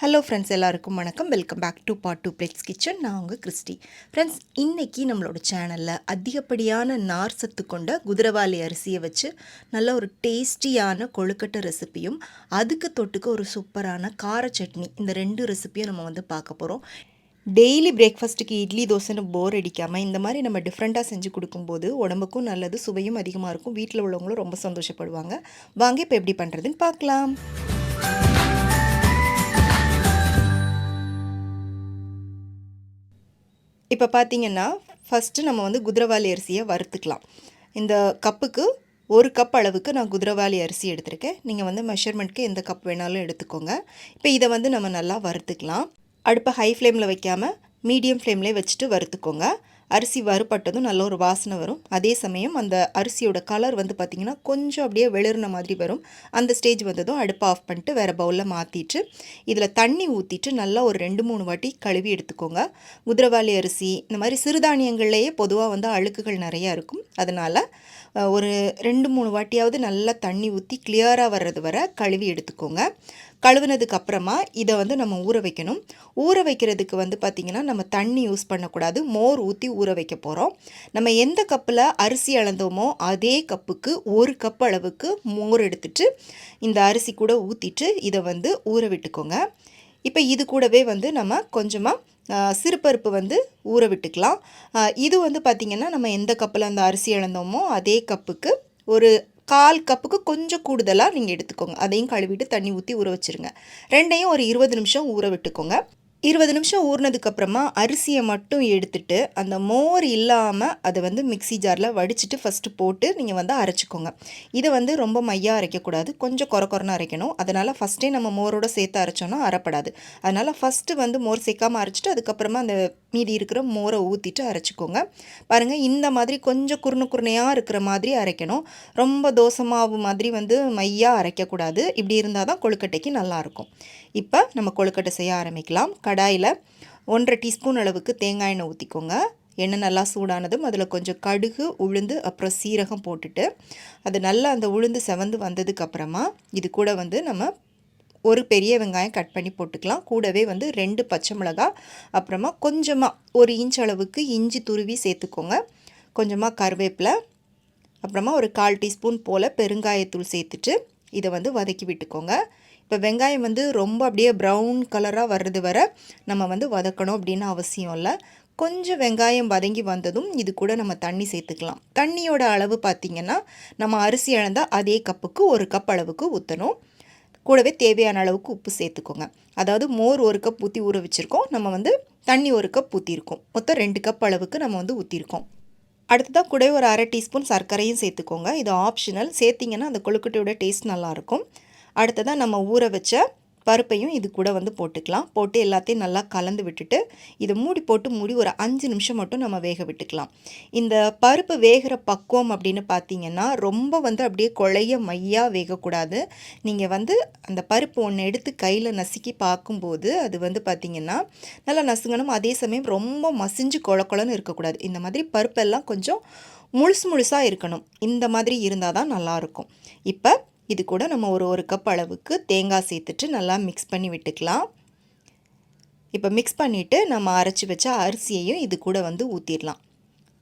Hello friends எல்லாருக்கும் வணக்கம். Welcome back to part two plates kitchen நான் உங்கள் கிறிஸ்டி. ஃப்ரெண்ட்ஸ் இன்றைக்கி நம்மளோட சேனலில் அதிகப்படியான நார் சத்து கொண்ட குதிரவாளி அரிசியை வச்சு நல்ல ஒரு டேஸ்டியான கொழுக்கட்டை ரெசிபியும் அதுக்கு தொட்டுக்கு ஒரு சூப்பரான கார சட்னி இந்த ரெண்டு ரெசிப்பியும் நம்ம வந்து பார்க்க போகிறோம் டெய்லி பிரேக்ஃபாஸ்ட்டுக்கு இட்லி தோசைன்னு போர் அடிக்காமல் இந்த மாதிரி நம்ம டிஃப்ரெண்ட்டாக செஞ்சு கொடுக்கும்போது உடம்புக்கும் நல்லது சுவையும் அதிகமாக இருக்கும். வீட்டில் உள்ளவங்களும் ரொம்ப சந்தோஷப்படுவாங்க. வாங்க இப்போ எப்படி பண்ணுறதுன்னு பார்க்கலாம். இப்போ பார்த்தீங்கன்னா ஃபஸ்ட்டு நம்ம வந்து குதிரவாளி அரிசியை வறுத்துக்கலாம். இந்த கப்புக்கு ஒரு கப் அளவுக்கு நான் குதிரவாளி அரிசி எடுத்திருக்கேன். நீங்கள் வந்து மெஷர்மெண்ட்க்கு எந்த கப் வேணாலும் எடுத்துக்கோங்க. இப்போ இதை வந்து நம்ம நல்லா வறுத்துக்கலாம். அடுப்பை ஹை ஃப்ளேமில் வைக்காமல் மீடியம் ஃப்ளேம்லேயே வச்சுட்டு வறுத்துக்கோங்க. அரிசி வறுபட்டதும் நல்ல ஒரு வாசனை வரும். அதே சமயம் அந்த அரிசியோட கலர் வந்து பார்த்திங்கன்னா கொஞ்சம் அப்படியே வெளிர்ன மாதிரி வரும். அந்த ஸ்டேஜ் வந்ததும் அடுப்பை ஆஃப் பண்ணிட்டு வேறு பவுலில் மாற்றிட்டு இதில் தண்ணி ஊற்றிட்டு நல்லா ஒரு ரெண்டு மூணு வாட்டி கழுவி எடுத்துக்கோங்க. குதிரவாளி அரிசி இந்த மாதிரி சிறுதானியங்கள்லேயே பொதுவாக வந்து அழுக்குகள் நிறையா இருக்கும். அதனால் ஒரு ரெண்டு மூணு வாட்டியாவது நல்லா தண்ணி ஊற்றி கிளியராக வர்றது வர கழுவி எடுத்துக்கோங்க. கழுவுனதுக்கு அப்புறமா இதை வந்து நம்ம ஊற வைக்கணும். ஊற வைக்கிறதுக்கு வந்து பார்த்திங்கன்னா நம்ம தண்ணி யூஸ் பண்ணக்கூடாது. மோர் ஊற்றி ஊற வைக்க போகிறோம் நம்ம எந்த கப்பில் அரிசி அளந்தோமோ அதே கப்புக்கு ஒரு கப் அளவுக்கு மோர் எடுத்துட்டு இந்த அரிசி கூட ஊற்றிட்டு இதை வந்து ஊற விட்டுக்கோங்க. இப்போ இது கூடவே வந்து நம்ம கொஞ்சமாக சிறுபருப்பு வந்து ஊற விட்டுக்கலாம். இது வந்து பார்த்திங்கன்னா நம்ம எந்த கப்பில் அந்த அரிசி இழந்தோமோ அதே கப்புக்கு ஒரு கால் கப்புக்கு கொஞ்சம் கூடுதலாக நீங்கள் எடுத்துக்கோங்க. அதையும் கழுவிட்டு தண்ணி ஊற்றி ஊற வச்சுருங்க. ரெண்டையும் ஒரு இருபது நிமிஷம் ஊற விட்டுக்கோங்க. இருபது நிமிஷம் ஊறினதுக்கப்புறமா அரிசியை மட்டும் எடுத்துட்டு அந்த மோர் இல்லாமல் அதை வந்து மிக்சி ஜாரில் வடிச்சிட்டு ஃபஸ்ட்டு போட்டு நீங்கள் வந்து அரைச்சிக்கோங்க. இதை வந்து ரொம்ப மையாக அரைக்கக்கூடாது. கொஞ்சம் குறை குறைன்னு அரைக்கணும். அதனால் ஃபஸ்ட்டே நம்ம மோரோட சேர்த்து அரைச்சோன்னா அரைப்படாது. அதனால் ஃபஸ்ட்டு வந்து மோர் சேர்க்காமல் அரைச்சிட்டு அதுக்கப்புறமா அந்த மீதி இருக்கிற மோரை ஊற்றிட்டு அரைச்சிக்கோங்க. பாருங்கள் இந்த மாதிரி கொஞ்சம் குறுணு குருணையாக இருக்கிற மாதிரி அரைக்கணும். ரொம்ப தோசை மாவு மாதிரி வந்து மையாக அரைக்கக்கூடாது. இப்படி இருந்தால் தான் கொழுக்கட்டைக்கு நல்லாயிருக்கும். இப்போ நம்ம கொழுக்கட்டை செய்ய ஆரம்பிக்கலாம். கடாயில் ஒன்றரை டீஸ்பூன் அளவுக்கு தேங்காய் எண்ணெய் ஊற்றிக்கோங்க எண்ணெய் நல்லா சூடானதும் அதில் கொஞ்சம் கடுகு உளுந்து அப்புறம் சீரகம் போட்டுட்டு அது நல்லா அந்த உளுந்து செவந்து வந்ததுக்கப்புறமா இது கூட வந்து நம்ம ஒரு பெரிய வெங்காயம் கட் பண்ணி போட்டுக்கலாம். கூடவே வந்து ரெண்டு பச்சை மிளகா அப்புறமா கொஞ்சமாக ஒரு இன்ச் அளவுக்கு இஞ்சி துருவி சேர்த்துக்கோங்க. கொஞ்சமாக கருவேப்பிலை அப்புறமா ஒரு கால் டீஸ்பூன் போல் பெருங்காயத்தூள் சேர்த்துட்டு இதை வந்து வதக்கி விட்டுக்கோங்க. இப்போ வெங்காயம் வந்து ரொம்ப அப்படியே ப்ரௌன் கலராக வர்றது வர நம்ம வந்து வதக்கணும் அப்படின்னு அவசியம் இல்லை. கொஞ்சம் வெங்காயம் வதங்கி வந்ததும் இது கூட நம்ம தண்ணி சேர்த்துக்கலாம். தண்ணியோட அளவு பார்த்திங்கன்னா நம்ம அரிசி அளந்தால் அதே கப்புக்கு ஒரு கப் அளவுக்கு ஊற்றணும் கூடவே தேவையான அளவுக்கு உப்பு சேர்த்துக்கோங்க. அதாவது மோர் ஒரு கப் ஊற்றி ஊற வச்சுருக்கோம். நம்ம வந்து தண்ணி ஒரு கப் ஊற்றிருக்கோம் மொத்தம் ரெண்டு கப் அளவுக்கு நம்ம வந்து ஊற்றிருக்கோம் அடுத்ததாக கூட ஒரு அரை டீஸ்பூன் சர்க்கரையும் சேர்த்துக்கோங்க. இது ஆப்ஷனல் சேர்த்திங்கன்னா அந்த கொழுக்கட்டையோட டேஸ்ட் நல்லாயிருக்கும். அடுத்ததாக நம்ம ஊற வச்ச பருப்பையும் இது கூட வந்து போட்டுக்கலாம். போட்டு எல்லாத்தையும் நல்லா கலந்து விட்டுட்டு இதை மூடி போட்டு மூடி ஒரு அஞ்சு நிமிஷம் மட்டும் நம்ம வேக விட்டுக்கலாம். இந்த பருப்பு வேகிற பக்குவம் அப்படின்னு பார்த்தீங்கன்னா ரொம்ப வந்து அப்படியே கொழைய மையாக வேகக்கூடாது. நீங்கள் வந்து அந்த பருப்பு ஒன்று எடுத்து கையில் நசுக்கி பார்க்கும்போது அது வந்து பார்த்திங்கன்னா நல்லா நசுங்கணும். அதே சமயம் ரொம்ப மசிஞ்சு கொழ கொழன்னு இருக்கக்கூடாது. இந்த மாதிரி பருப்பெல்லாம் கொஞ்சம் முழுசு முழுசாக இருக்கணும். இந்த மாதிரி இருந்தால் தான் நல்லாயிருக்கும் இப்போ இது கூட நம்ம ஒரு ஒரு கப் அளவுக்கு தேங்காய் சேர்த்துட்டு நல்லா மிக்ஸ் பண்ணி விட்டுக்கலாம். இப்போ மிக்ஸ் பண்ணிவிட்டு நம்ம அரைச்சி வச்ச அரிசியையும் இது கூட வந்து ஊற்றிடலாம்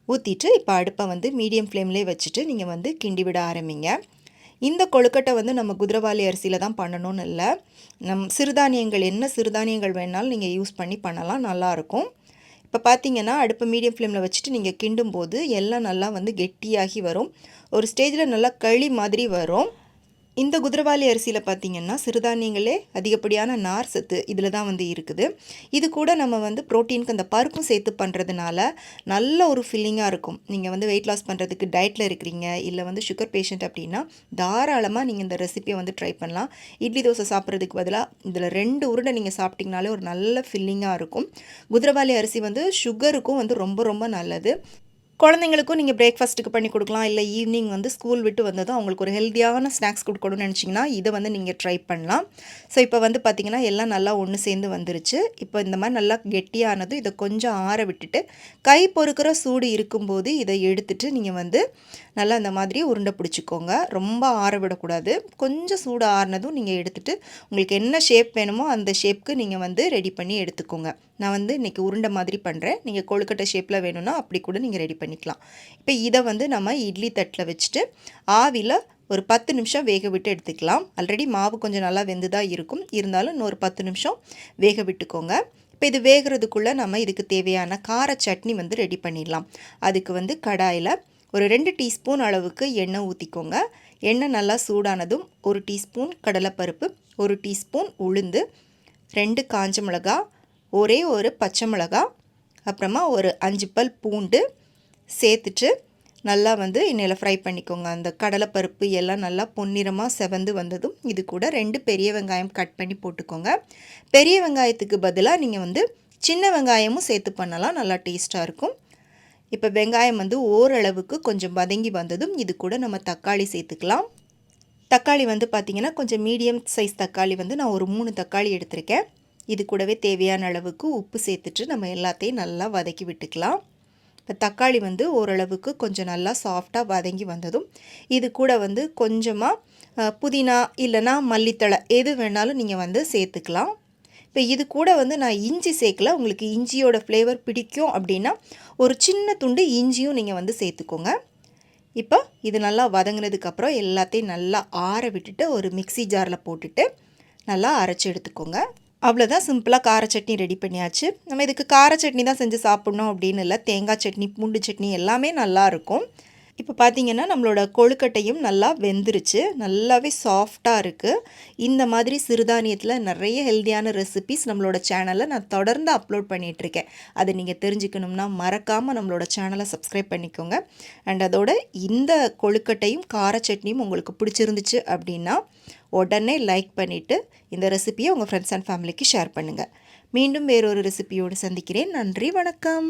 ஊற்றிட்டு இப்போ அடுப்பை வந்து மீடியம் ஃப்ளேம்லேயே வச்சுட்டு நீங்கள் வந்து கிண்டி விட ஆரம்பிங்க. இந்த கொழுக்கட்டை வந்து நம்ம குதிரவாளி அரிசியில் தான் பண்ணணும்னு இல்லை. நம் சிறுதானியங்கள் என்ன சிறுதானியங்கள் வேணாலும் நீங்கள் யூஸ் பண்ணி பண்ணலாம் நல்லாயிருக்கும் இப்போ பார்த்தீங்கன்னா அடுப்பை மீடியம் ஃப்ளேமில் வச்சுட்டு நீங்கள் கிண்டும்போது எல்லாம் நல்லா வந்து கெட்டியாகி வரும். ஒரு ஸ்டேஜில் நல்லா களி மாதிரி வரும். இந்த குதிரவாளி அரிசியில் பார்த்திங்கன்னா சிறுதானியங்களே அதிகப்படியான நார் சத்து இதில் தான் வந்து இருக்குது. இது கூட நம்ம வந்து ப்ரோட்டீனுக்கு அந்த பருப்பும் சேர்த்து பண்ணுறதுனால நல்ல ஒரு ஃபில்லிங்காக இருக்கும். நீங்கள் வந்து வெயிட் லாஸ் பண்ணுறதுக்கு டயட்டில் இருக்கிறீங்க இல்லை வந்து சுகர் பேஷண்ட் அப்படின்னா தாராளமாக நீங்கள் இந்த ரெசிபியை வந்து ட்ரை பண்ணலாம். இட்லி தோசை சாப்பிட்றதுக்கு பதிலாக இதில் ரெண்டு உருண்டை நீங்கள் சாப்பிட்டிங்கனாலே ஒரு நல்ல ஃபில்லிங்காக இருக்கும். குதிரவாளி அரிசி வந்து சுகருக்கும் வந்து ரொம்ப ரொம்ப நல்லது. குழந்தைங்களுக்கும் நீங்கள் பிரேக்ஃபாஸ்ட்டுக்கு பண்ணி கொடுக்கலாம். இல்லை ஈவினிங் வந்து ஸ்கூல் விட்டு வந்ததும் அவங்களுக்கு ஒரு ஹெல்த்தியான ஸ்நாக்ஸ் கொடுக்கணும்னு நினச்சிங்கன்னா இதை வந்து நீங்கள் ட்ரை பண்ணலாம். ஸோ இப்போ வந்து பார்த்திங்கன்னா எல்லாம் நல்லா ஒன்று சேர்ந்து வந்துருச்சு. இப்போ இந்த மாதிரி நல்லா கெட்டியானதும் இதை கொஞ்சம் ஆற விட்டுட்டு கை பொறுக்கிற சூடு இருக்கும்போது இதை எடுத்துகிட்டு நீங்கள் வந்து நல்லா இந்த மாதிரி உருண்டை பிடிச்சிக்கோங்க. ரொம்ப ஆற விடக்கூடாது. கொஞ்சம் சூடு ஆறினதும் நீங்கள் எடுத்துகிட்டு உங்களுக்கு என்ன ஷேப் வேணுமோ அந்த ஷேப்க்கு நீங்கள் வந்து ரெடி பண்ணி எடுத்துக்கோங்க. நான் வந்து இன்றைக்கி உருண்டை மாதிரி பண்ணுறேன் நீங்கள் கொழுக்கட்டை ஷேப்பில் வேணும்னா அப்படி கூட நீங்கள் ரெடி பண்ணிக்கலாம். இப்போ இதை வந்து நம்ம இட்லி தட்டில் வச்சுட்டு ஆவியில் ஒரு பத்து நிமிஷம் வேக விட்டு எடுத்துக்கலாம். ஆல்ரெடி மாவு கொஞ்சம் நல்லா வெந்து தான் இருக்கும். இருந்தாலும் இன்னொரு பத்து நிமிஷம் வேக விட்டுக்கோங்க. இப்போ இது வேகிறதுக்குள்ளே நம்ம இதுக்கு தேவையான கார சட்னி வந்து ரெடி பண்ணிடலாம். அதுக்கு வந்து கடாயில் ஒரு ரெண்டு டீஸ்பூன் அளவுக்கு எண்ணெய் ஊற்றிக்கோங்க எண்ணெய் நல்லா சூடானதும் ஒரு டீஸ்பூன் கடலைப்பருப்பு ஒரு டீஸ்பூன் உளுந்து ரெண்டு காஞ்ச மிளகா ஒரே ஒரு பச்சை மிளகா அப்புறமா ஒரு அஞ்சு பல் பூண்டு சேர்த்துட்டு நல்லா வந்து எண்ணெயில் ஃப்ரை பண்ணிக்கோங்க. அந்த கடலைப்பருப்பு எல்லாம் நல்லா பொன்னிறமாக செவந்து வந்ததும் இது கூட ரெண்டு பெரிய வெங்காயம் கட் பண்ணி போட்டுக்கோங்க. பெரிய வெங்காயத்துக்கு பதிலாக நீங்கள் வந்து சின்ன வெங்காயமும் சேர்த்து பண்ணலாம். நல்லா டேஸ்ட்டாக இருக்கும். இப்போ வெங்காயம் வந்து ஓரளவுக்கு கொஞ்சம் வதங்கி வந்ததும் இது கூட நம்ம தக்காளி சேர்த்துக்கலாம். தக்காளி வந்து பார்த்திங்கன்னா கொஞ்சம் மீடியம் சைஸ் தக்காளி வந்து நான் ஒரு மூணு தக்காளி எடுத்திருக்கேன். இது கூடவே தேவையான அளவுக்கு உப்பு சேர்த்துட்டு நம்ம எல்லாத்தையும் நல்லா வதக்கி விட்டுக்கலாம். இப்போ தக்காளி வந்து ஓரளவுக்கு கொஞ்சம் நல்லா சாஃப்டாக வதங்கி வந்ததும் இது கூட வந்து கொஞ்சமாக புதினா இல்லைனா மல்லித்தழை எது வேணாலும் நீங்கள் வந்து சேர்த்துக்கலாம். இப்போ இது கூட வந்து நான் இஞ்சி சேர்க்கல. உங்களுக்கு இஞ்சியோட ஃப்ளேவர் பிடிக்கும் அப்படின்னா ஒரு சின்ன துண்டு இஞ்சியும் நீங்கள் வந்து சேர்த்துக்கோங்க. இப்போ இது நல்லா வதங்கினதுக்கப்புறம் எல்லாத்தையும் நல்லா ஆற விட்டுட்டு ஒரு மிக்சி ஜாரில் போட்டுட்டு நல்லா அரைச்சி எடுத்துக்கோங்க. அவ்வளோதான் சிம்பிளாக கார சட்னி ரெடி பண்ணியாச்சு. நம்ம இதுக்கு கார சட்னி தான் செஞ்சு சாப்பிட்ணும் அப்படின்னு இல்லை. தேங்காய் சட்னி பூண்டு சட்னி எல்லாமே நல்லாயிருக்கும் இப்போ பார்த்தீங்கன்னா நம்மளோட கொழுக்கட்டையும் நல்லா வெந்துருச்சு. நல்லாவே சாஃப்டாக இருக்குது இந்த மாதிரி சிறுதானியத்தில் நிறைய ஹெல்த்தியான ரெசிபிஸ் நம்மளோட சேனலில் நான் தொடர்ந்து அப்லோட் பண்ணிகிட்ருக்கேன் அதை நீங்கள் தெரிஞ்சுக்கணும்னா மறக்காமல் நம்மளோட சேனலை சப்ஸ்கிரைப் பண்ணிக்கோங்க. அண்ட் அதோட இந்த கொழுக்கட்டையும் கார சட்னியும் உங்களுக்கு பிடிச்சிருந்துச்சு அப்படின்னா உடனே லைக் பண்ணிவிட்டு இந்த ரெசிபியை உங்கள் ஃப்ரெண்ட்ஸ் அண்ட் ஃபேமிலிக்கு ஷேர் பண்ணுங்கள் மீண்டும் வேறொரு ரெசிபியோடு சந்திக்கிறேன். நன்றி வணக்கம்.